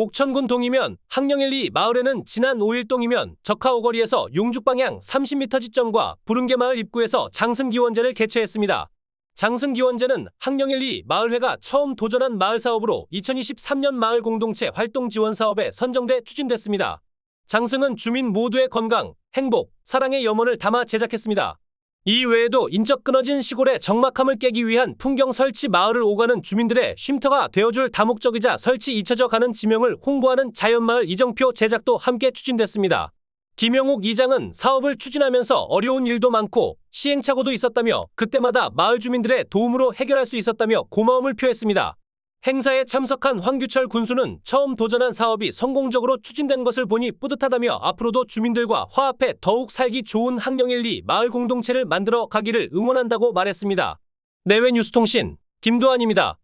옥천군 동이면 항령일리 마을에는 지난 5일 동이면 적하오거리에서 용죽 방향 30m 지점과 부릉개마을 입구에서 장승기원제를 개최했습니다. 장승기원제는 항령일리 마을회가 처음 도전한 마을 사업으로 2023년 마을 공동체 활동 지원 사업에 선정돼 추진됐습니다. 장승은 주민 모두의 건강, 행복, 사랑의 염원을 담아 제작했습니다. 이 외에도 인적 끊어진 시골의 적막함을 깨기 위한 풍경 설치 마을을 오가는 주민들의 쉼터가 되어줄 다목적이자 설치 잊혀져 가는 지명을 홍보하는 자연마을 이정표 제작도 함께 추진됐습니다. 김영욱 이장은 사업을 추진하면서 어려운 일도 많고 시행착오도 있었다며 그때마다 마을 주민들의 도움으로 해결할 수 있었다며 고마움을 표했습니다. 행사에 참석한 황규철 군수는 처음 도전한 사업이 성공적으로 추진된 것을 보니 뿌듯하다며 앞으로도 주민들과 화합해 더욱 살기 좋은 항령일리 마을 공동체를 만들어 가기를 응원한다고 말했습니다. 내외 뉴스통신 김도환입니다.